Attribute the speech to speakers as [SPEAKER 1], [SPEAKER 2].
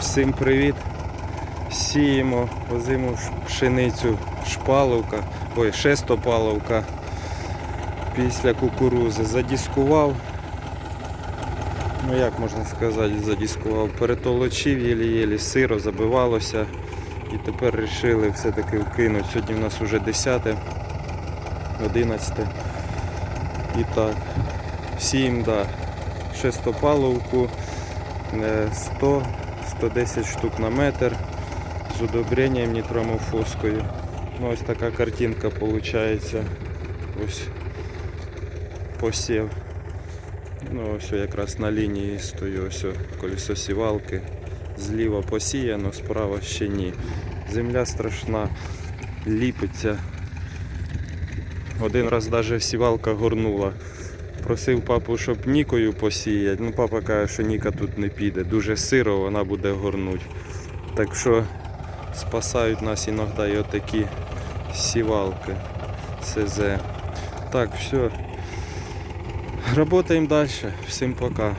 [SPEAKER 1] Всім привіт! Сіємо, возимо пшеницю шпаловка, ой, шестопаловка після кукурузи. Задіскував. Ну як можна сказати, задіскував. Перетолочив єлі-єлі, сиро забивалося. І тепер вирішили все-таки вкинути. Сьогодні в нас вже 10, 11. І так. Сіємо, да, шестопаловку. Е, 100 110 штук на метр з удобренням нітромофоскою. Ну, ось така картинка виходить. Ось посів. Ну, ось якраз на лінії стою, ось колесо сівалки. Зліва посіяно, справа ще ні. Земля страшна, ліпиться. Один раз навіть сівалка горнула. Просив папу, щоб нікою посіяти. Ну, папа каже, що ніка тут не піде. Дуже сиро, вона буде горнути. Так що спасають нас іноді і отакі сівалки СЗ. Так, все. Работаємо далі. Всім пока.